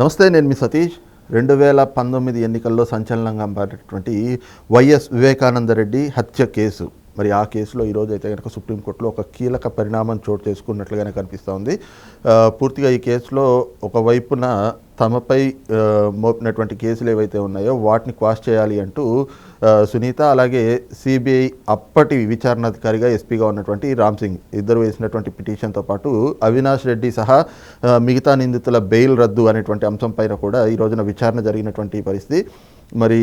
నమస్తే నేను మీ సతీష్. రెండు వేల పంతొమ్మిది ఎన్నికల్లో సంచలనంగా మారినటువంటి వైఎస్ వివేకానంద రెడ్డి హత్య కేసు. మరి ఆ కేసులో ఈరోజు అయితే కనుక సుప్రీంకోర్టులో ఒక కీలక పరిణామం చోటు చేసుకున్నట్లుగానే కనిపిస్తూ ఉంది. పూర్తిగా ఈ కేసులో ఒకవైపున తమపై మోపినటువంటి కేసులు ఏవైతే ఉన్నాయో వాటిని క్వాష్ చేయాలి అంటూ సునీత అలాగే సిబిఐ అప్పటి విచారణాధికారిగా ఎస్పీగా ఉన్నటువంటి రామ్ సింగ్. ఇద్దరు వేసినటువంటి పిటిషన్తో పాటు అవినాష్ రెడ్డి సహా మిగతా నిందితుల బెయిల్ రద్దు అనేటువంటి అంశం పైన కూడా ఈ రోజున విచారణ జరిగినటువంటి పరిస్థితి. మరి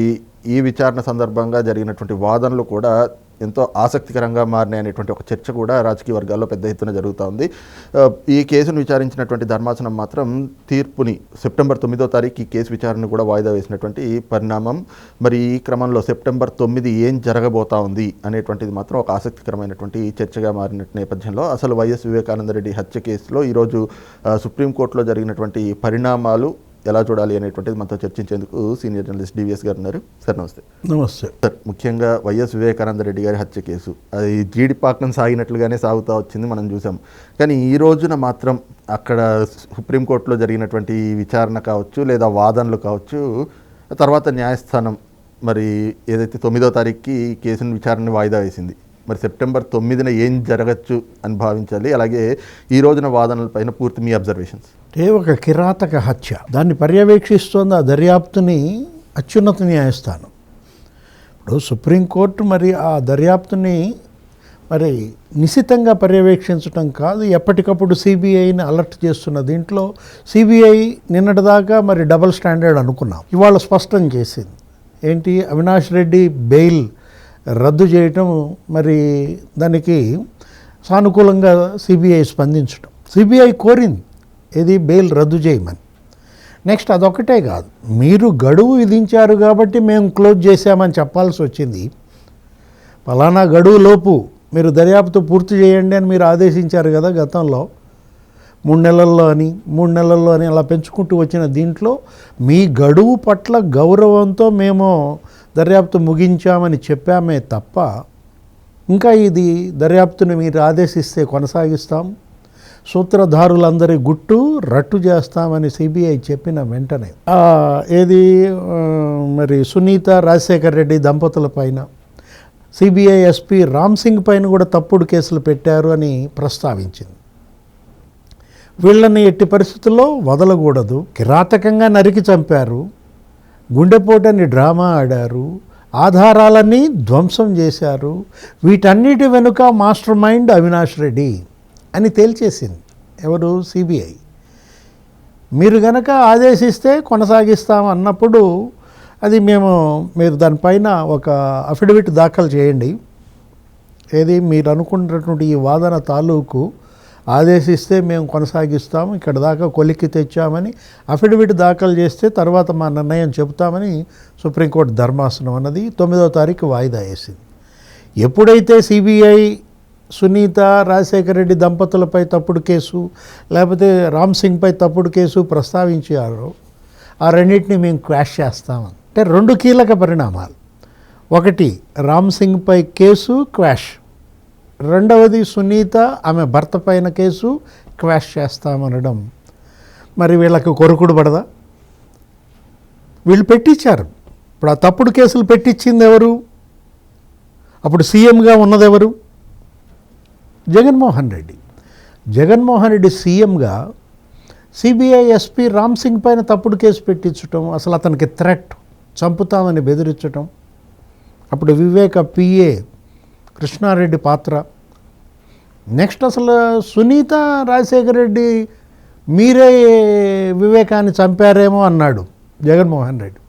ఈ విచారణ సందర్భంగా జరిగినటువంటి వాదనలు కూడా ఎంతో ఆసక్తికరంగా మారినాయి అనేటువంటి ఒక చర్చ కూడా రాజకీయ వర్గాల్లో పెద్ద ఎత్తున జరుగుతూ ఉంది. ఈ కేసును విచారించినటువంటి ధర్మాసనం మాత్రం తీర్పుని సెప్టెంబర్ తొమ్మిదో తారీఖు ఈ కేసు విచారణ కూడా వాయిదా వేసినటువంటి పరిణామం. మరి ఈ క్రమంలో సెప్టెంబర్ తొమ్మిది ఏం జరగబోతా ఉంది అనేటువంటిది మాత్రం ఒక ఆసక్తికరమైనటువంటి చర్చగా మారిన నేపథ్యంలో అసలు వైఎస్ వివేకానంద రెడ్డి హత్య కేసులో ఈరోజు సుప్రీంకోర్టులో జరిగినటువంటి పరిణామాలు ఎలా చూడాలి అనేటువంటిది మనతో చర్చించేందుకు సీనియర్ జర్నలిస్ట్ డివిఎస్ గారు ఉన్నారు. సార్ నమస్తే. నమస్తే. సార్ ముఖ్యంగా వైఎస్ వివేకానంద రెడ్డి గారి హత్య కేసు. అది జీడిపాకం సాగినట్లుగానే సాగుతూ వచ్చింది మనం చూసాం. కానీ ఈ రోజున మాత్రం అక్కడ సుప్రీంకోర్టులో జరిగినటువంటి విచారణ కావచ్చు లేదా వాదనలు కావచ్చు తర్వాత న్యాయస్థానం మరి ఏదైతే తొమ్మిదో తారీఖుకి కేసును విచారణ వాయిదా వేసింది. మరి సెప్టెంబర్ తొమ్మిదిన ఏం జరగచ్చు అని భావించాలి. అలాగే ఈ రోజున వాదనలపైన పూర్తి మీ అబ్జర్వేషన్స్. అంటే ఒక కిరాతక హత్య. దాన్ని పర్యవేక్షిస్తోంది ఆ దర్యాప్తుని అత్యున్నత న్యాయస్థానం. ఇప్పుడు సుప్రీంకోర్టు మరి ఆ దర్యాప్తుని మరి నిశితంగా పర్యవేక్షించడం కాదు. ఎప్పటికప్పుడు సిబిఐని అలర్ట్ చేస్తున్న దీంట్లో సిబిఐ నిన్నటిదాకా మరి డబుల్ స్టాండర్డ్ అనుకున్నాం. ఇవాళ స్పష్టం చేసింది. ఏంటి? అవినాష్ రెడ్డి బెయిల్ రద్దు చేయటం మరి దానికి సానుకూలంగా సిబిఐ స్పందించడం సిబిఐ కోరింది ఇది బెయిల్ రద్దు చేయమని. నెక్స్ట్ అదొకటే కాదు మీరు గడువు విధించారు కాబట్టి మేము క్లోజ్ చేశామని చెప్పాల్సి వచ్చింది. ఫలానా గడువు లోపు మీరు దర్యాప్తు పూర్తి చేయండి అని మీరు ఆదేశించారు కదా గతంలో. మూడు నెలల్లో అని మూడు నెలల్లో అని అలా పెంచుకుంటూ వచ్చిన దీంట్లో మీ గడువు పట్ల గౌరవంతో మేము దర్యాప్తు ముగించామని చెప్పామే తప్ప ఇంకా ఇది దర్యాప్తుని మీరు ఆదేశిస్తే కొనసాగిస్తాం. సూత్రధారులందరి గుట్టు రట్టు చేస్తామని సిబిఐ చెప్పిన వెంటనే. ఏది మరి సునీత రాజశేఖర్ రెడ్డి దంపతుల పైన సిబిఐ ఎస్పీ రామ్ సింగ్ పైన కూడా తప్పుడు కేసులు పెట్టారు అని ప్రస్తావించింది. వీళ్ళని ఎట్టి పరిస్థితుల్లో వదలకూడదు. కిరాతకంగా నరికి చంపారు. గుండెపోటని డ్రామా ఆడారు ఆధారాలన్నీ ధ్వంసం చేశారు వీటన్నిటి వెనుక మాస్టర్ మైండ్ అవినాష్ రెడ్డి అని తేల్చేసింది. ఎవరు? సిబిఐ. మీరు గనక ఆదేశిస్తే కొనసాగిస్తాం అన్నప్పుడు అది మేము మీరు దానిపైన ఒక అఫిడవిట్ దాఖలు చేయండి. ఏది? మీరు అనుకున్నటువంటి ఈ వాదన తాలూకు ఆదేశిస్తే మేము కొనసాగిస్తాము ఇక్కడ దాకా కొలిక్కి తెచ్చామని అఫిడవిట్ దాఖలు చేస్తే తర్వాత మా నిర్ణయం చెబుతామని సుప్రీంకోర్టు ధర్మాసనం అన్నది తొమ్మిదవ తారీఖు వాయిదా వేసింది. ఎప్పుడైతే సిబిఐ సునీత రాజశేఖర రెడ్డి దంపతులపై తప్పుడు కేసు లేకపోతే రామ్ సింగ్పై తప్పుడు కేసు ప్రస్తావించారో ఆ రెండింటిని మేము క్వాష్ చేస్తామని అంటే రెండు కీలక పరిణామాలు. ఒకటి రామ్ సింగ్పై కేసు క్వాష్. రెండవది సునీత ఆమె భర్త పైన కేసు క్వాష్ చేస్తామనడం. మరి వీళ్ళకి కొరకుడు పడదా? వీళ్ళు పెట్టించారు ఇప్పుడు ఆ తప్పుడు కేసులు పెట్టించింది ఎవరు? అప్పుడు సీఎంగా ఉన్నదెవరు జగన్మోహన్ రెడ్డి. జగన్మోహన్ రెడ్డి సీఎంగా సిబిఐ ఎస్పీ రామ్ సింగ్ పైన తప్పుడు కేసు పెట్టించటం అసలు అతనికి థ్రెట్ చంపుతామని బెదిరించటం. అప్పుడు వివేక పిఏ కృష్ణారెడ్డి పాత్ర. నెక్స్ట్ అసలు సునీత రాజశేఖర రెడ్డి మీరే వివేకాన్ని చంపారేమో అన్నాడు జగన్మోహన్ రెడ్డి.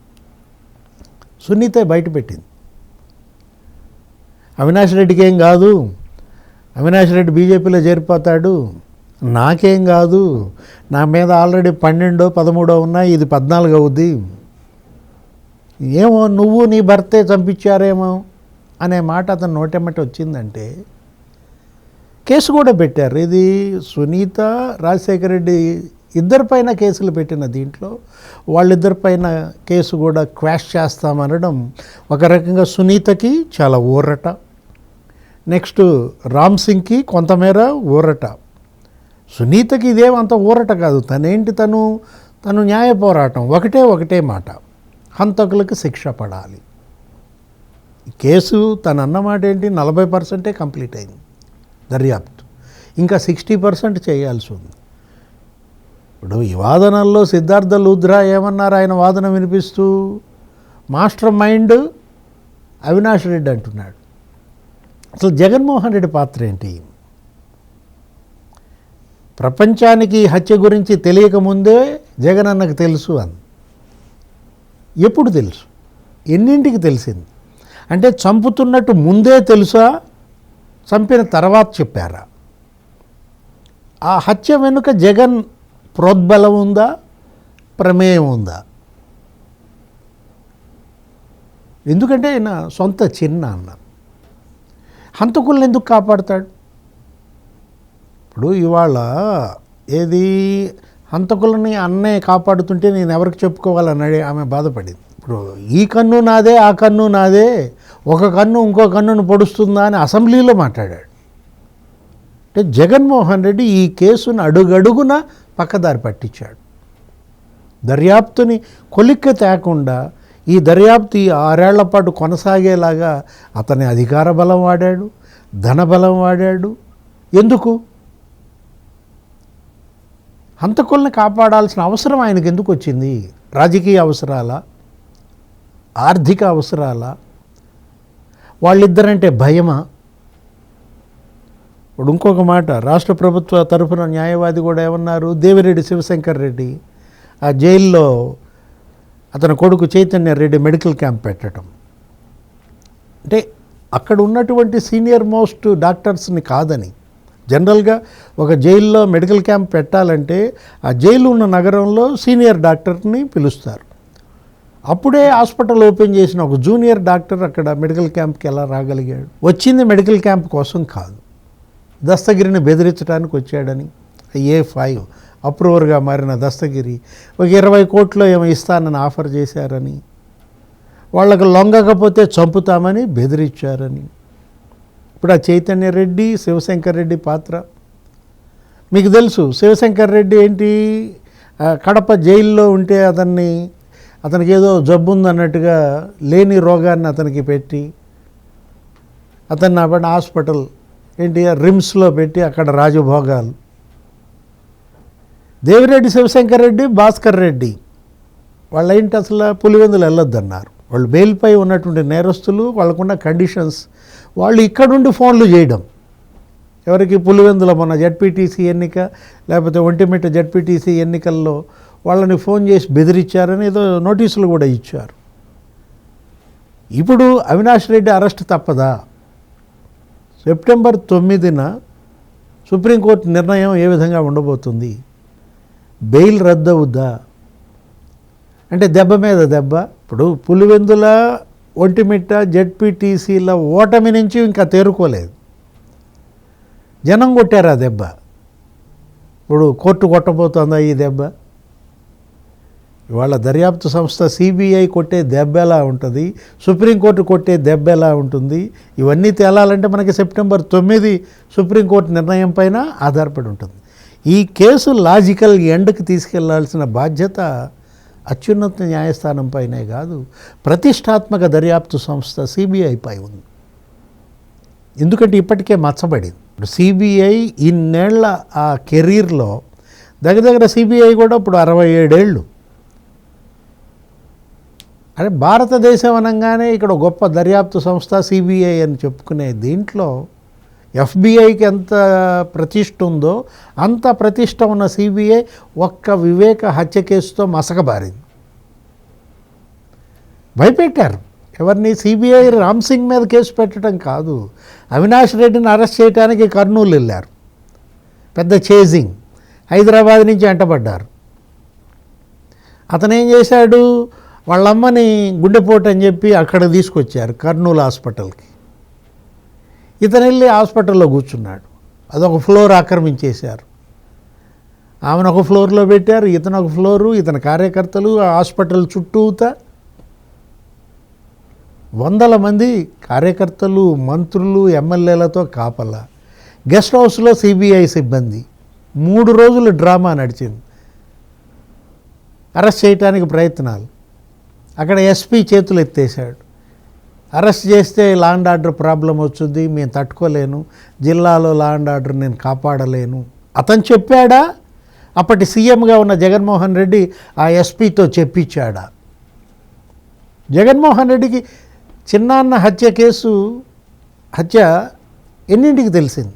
సునీత బయటపెట్టింది అవినాష్ రెడ్డికి ఏం కాదు అవినాష్ రెడ్డి బీజేపీలో చేరిపోతాడు నాకేం కాదు నా మీద ఆల్రెడీ పన్నెండో పదమూడో ఉన్నాయి ఇది పద్నాలుగు అవుద్ది ఏమో నువ్వు నీ భర్తే చంపించారేమో. అనే మాట అతను నోటెమ్మటి వచ్చిందంటే కేసు కూడా పెట్టారు. ఇది సునీత రాజశేఖర రెడ్డి ఇద్దరిపైన కేసులు పెట్టిన దీంట్లో వాళ్ళిద్దరిపైన కేసు కూడా క్వాష్ చేస్తామనడం ఒక రకంగా సునీతకి చాలా ఊరట. నెక్స్ట్ రామ్ సింగ్కి కొంతమేర ఊరట. సునీతకి ఇదేం అంత ఊరట కాదు. తనేంటి తను? తను న్యాయ పోరాటం. ఒకటే ఒకటే మాట. హంతకులకు శిక్ష పడాలి. కేసు తను అన్నమాట ఏంటి? నలభై పర్సెంటే కంప్లీట్ అయింది. దర్యాప్తు. ఇంకా సిక్స్టీ పర్సెంట్ చేయాల్సి ఉంది. ఇప్పుడు ఈ వాదనల్లో సిద్ధార్థ లూద్రా ఏమన్నారు? ఆయన వాదన వినిపిస్తూ మాస్టర్ మైండ్ అవినాష్ రెడ్డి అంటున్నాడు. అసలు జగన్మోహన్ రెడ్డి పాత్ర ఏంటి? ప్రపంచానికి హత్య గురించి తెలియకముందే జగన్ అన్నకు తెలుసు అని. ఎప్పుడు తెలుసు? ఎన్నింటికి తెలిసింది? అంటే చంపుతున్నట్టు ముందే తెలుసా? చంపిన తర్వాత చెప్పారా? ఆ హత్య వెనుక జగన్ ప్రోద్బలం ఉందా? ప్రమేయం ఉందా? ఎందుకంటే ఆయన సొంత చిన్న అన్న. హంతకుల్ని ఎందుకు కాపాడతాడు? ఇప్పుడు ఇవాళ ఏది హంతకులని అన్నే కాపాడుతుంటే నేను ఎవరికి చెప్పుకోవాలని ఆమె బాధపడింది? ఇప్పుడు ఈ కన్ను నాదే ఆ కన్ను నాదే ఒక కన్ను ఇంకో కన్నును పొడుస్తుందా అని అసెంబ్లీలో మాట్లాడాడు. అంటే జగన్మోహన్ రెడ్డి ఈ కేసును అడుగడుగున పక్కదారి పట్టించాడు. దర్యాప్తుని కొలిక్క తేకుండా ఈ దర్యాప్తు ఈ ఆరేళ్ళ పాటు కొనసాగేలాగా అతని అధికార బలం వాడాడు ధనబలం వాడాడు. ఎందుకు? హంతకుల్ని కాపాడాల్సిన అవసరం ఆయనకు ఎందుకు వచ్చింది? రాజకీయ అవసరాలా? ఆర్థిక అవసరాల వాళ్ళిద్దరంటే భయమా? ఇప్పుడు ఇంకొక మాట రాష్ట్ర ప్రభుత్వ తరఫున న్యాయవాది కూడా ఏమన్నారు? దేవిరెడ్డి శివశంకర్ రెడ్డి ఆ జైల్లో అతని కొడుకు చైతన్య రెడ్డి మెడికల్ క్యాంప్ పెట్టడం. అంటే అక్కడ ఉన్నటువంటి సీనియర్ మోస్ట్ డాక్టర్స్ని కాదని. జనరల్గా ఒక జైల్లో మెడికల్ క్యాంప్ పెట్టాలంటే ఆ జైలు ఉన్న నగరంలో సీనియర్ డాక్టర్ని పిలుస్తారు. అప్పుడే హాస్పిటల్ ఓపెన్ చేసిన ఒక జూనియర్ డాక్టర్ అక్కడ మెడికల్ క్యాంప్కి ఎలా రాగలిగాడు? వచ్చింది మెడికల్ క్యాంప్ కోసం కాదు. దస్తగిరిని బెదిరించడానికి వచ్చాడని ఏ ఫైవ్ అప్రూవర్గా మారిన దస్తగిరి ఒక ఇరవై కోట్లు ఏమో ఇస్తానని ఆఫర్ చేశారని వాళ్ళకు లొంగకపోతే చంపుతామని బెదిరించారని. ఇప్పుడు ఆ చైతన్య రెడ్డి శివశంకర్ రెడ్డి పాత్ర. మీకు తెలుసు శివశంకర్ రెడ్డి ఏంటి? కడప జైల్లో ఉంటే అతన్ని అతనికి ఏదో జబ్బు ఉందన్నట్టుగా లేని రోగాన్ని అతనికి పెట్టి అతన్ని అప్పటి హాస్పిటల్ ఏంటి రిమ్స్లో పెట్టి అక్కడ రాజభోగాలు. దేవిరెడ్డి శివశంకర్ రెడ్డి భాస్కర్ రెడ్డి వాళ్ళ ఏంటి అసలు పులివెందులు వెళ్ళొద్దన్నారు. వాళ్ళు బెయిల్పై ఉన్నటువంటి నేరస్తులు వాళ్ళకున్న కండిషన్స్ వాళ్ళు ఇక్కడుండి ఫోన్లు చేయడం. ఎవరికి పులివెందుల మొన్న జడ్పీటీసీ ఎన్నిక లేకపోతే ఒంటిమిట్ట జడ్పీటీసీ ఎన్నికల్లో వాళ్ళని ఫోన్ చేసి బెదిరించారని ఏదో నోటీసులు కూడా ఇచ్చారు. ఇప్పుడు అవినాష్ రెడ్డి అరెస్ట్ తప్పదా? సెప్టెంబర్ తొమ్మిదిన సుప్రీంకోర్టు నిర్ణయం ఏ విధంగా ఉండబోతుంది? బెయిల్ రద్దవుద్దా? అంటే దెబ్బ మీద దెబ్బ. ఇప్పుడు పులివెందుల ఒంటిమిట్ట జడ్పీటీసీల ఓటమి నుంచి ఇంకా తేరుకోలేదు. జనం కొట్టారు ఆ దెబ్బ? ఇప్పుడు కోర్టు కొట్టబోతుందా ఈ దెబ్బ? ఇవాళ దర్యాప్తు సంస్థ సిబిఐ కొట్టే దెబ్బ ఎలా ఉంటుంది? సుప్రీంకోర్టు కొట్టే దెబ్బ ఎలా ఉంటుంది? ఇవన్నీ తేలాలంటే మనకి సెప్టెంబర్ తొమ్మిది సుప్రీంకోర్టు నిర్ణయం పైన ఆధారపడి ఉంటుంది. ఈ కేసు లాజికల్ ఎండ్కి తీసుకెళ్ళాల్సిన బాధ్యత అత్యున్నత న్యాయస్థానం పైనే కాదు ప్రతిష్టాత్మక దర్యాప్తు సంస్థ సిబిఐ పై ఉంది. ఎందుకంటే ఇప్పటికే మచ్చబడింది. ఇప్పుడు సిబిఐ ఇన్నేళ్ళ ఆ కెరీర్లో దగ్గర దగ్గర సిబిఐ కూడా ఇప్పుడు అరవై ఏడేళ్ళు. అదే భారతదేశం అనగానే ఇక్కడ గొప్ప దర్యాప్తు సంస్థ సిబిఐ అని చెప్పుకునే దీంట్లో ఎఫ్బిఐకి ఎంత ప్రతిష్ట ఉందో అంత ప్రతిష్ట ఉన్న సిబిఐ ఒక్క వివేక హత్య కేసుతో మసకబారింది. భయపెట్టారు. ఎవరిని? సిబిఐ రామ్ సింగ్ మీద కేసు పెట్టడం కాదు. అవినాష్ రెడ్డిని అరెస్ట్ చేయడానికి కర్నూలు వెళ్ళారు. పెద్ద చేజింగ్. హైదరాబాద్ నుంచి వెంటబడ్డారు అతను ఏం చేశాడు? వాళ్ళమ్మని గుండెపోటు అని చెప్పి అక్కడ తీసుకొచ్చారు కర్నూలు హాస్పిటల్కి. ఇతను వెళ్ళి హాస్పిటల్లో కూర్చున్నాడు. అదొక ఫ్లోర్ ఆక్రమించేశారు. ఆమెను ఒక ఫ్లోర్లో పెట్టారు ఇతను ఒక ఫ్లోరు ఇతని కార్యకర్తలు ఆ హాస్పిటల్ చుట్టూతా. వందల మంది కార్యకర్తలు మంత్రులు ఎమ్మెల్యేలతో కాపలా. గెస్ట్ హౌస్లో సిబిఐ సిబ్బంది. మూడు రోజులు డ్రామా నడిచింది. అరెస్ట్ చేయడానికి ప్రయత్నాలు. అక్కడ ఎస్పీ చేతులు ఎత్తేసాడు అరెస్ట్ చేస్తే లా అండ్ ఆర్డర్ ప్రాబ్లం వచ్చింది మేము తట్టుకోలేను. జిల్లాలో లా అండ్ ఆర్డర్ నేను కాపాడలేను. అతను చెప్పాడా? అప్పటి సీఎంగా ఉన్న జగన్మోహన్ రెడ్డి ఆ ఎస్పీతో చెప్పించాడా? జగన్మోహన్ రెడ్డికి చిన్నాన్న హత్య కేసు హత్య ఎన్నింటికి తెలిసింది?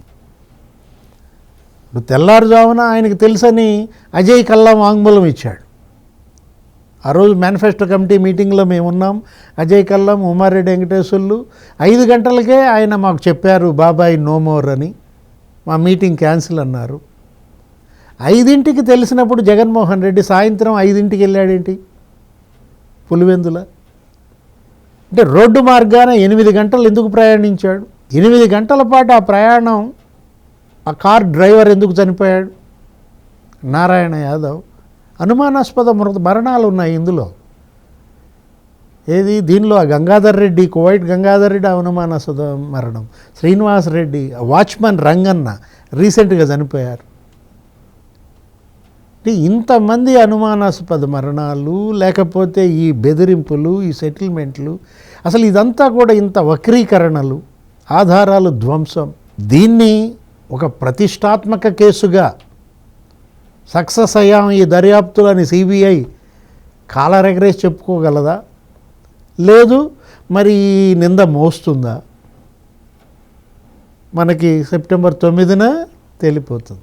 ఇప్పుడు తెల్లారుజామున ఆయనకు తెలుసని అజయ్ కల్లా వాంగ్మూలం ఇచ్చాడు. ఆ రోజు మేనిఫెస్టో కమిటీ మీటింగ్లో మేము ఉన్నాం అజయ్ కల్లం ఉమారెడ్డి వెంకటేశ్వర్లు ఐదు గంటలకే ఆయన మాకు చెప్పారు బాబాయ్ నో మోర్ అని. మా మీటింగ్ క్యాన్సిల్ అన్నారు. ఐదింటికి తెలిసినప్పుడు జగన్మోహన్ రెడ్డి సాయంత్రం ఐదింటికి వెళ్ళాడేంటి? పులివెందుల. అంటే రోడ్డు మార్గాన ఎనిమిది గంటలు ఎందుకు ప్రయాణించాడు? ఎనిమిది గంటల పాటు ఆ ప్రయాణం ఆ కార్ డ్రైవర్ ఎందుకు చనిపోయాడు? నారాయణ యాదవ్. అనుమానాస్పద మృత మరణాలు ఉన్నాయి ఇందులో. ఏది? దీనిలో ఆ గంగాధర్ రెడ్డి కువైట్ గంగాధర్ రెడ్డి అనుమానాస్పద మరణం. శ్రీనివాస్ రెడ్డి ఆ వాచ్మన్ రంగన్న రీసెంట్గా చనిపోయారు. ఇంతమంది అనుమానాస్పద మరణాలు లేకపోతే ఈ బెదిరింపులు ఈ సెటిల్మెంట్లు అసలు ఇదంతా కూడా ఇంత వక్రీకరణలు ఆధారాలు ధ్వంసం. దీన్ని ఒక ప్రతిష్టాత్మక కేసుగా సక్సెస్ అయ్యాం ఈ దర్యాప్తులని సిబిఐ కాలరెగరేసి చెప్పుకోగలదా? లేదు మరి ఈ నింద మోస్తుందా? మనకి సెప్టెంబర్ తొమ్మిదిన తేలిపోతుంది.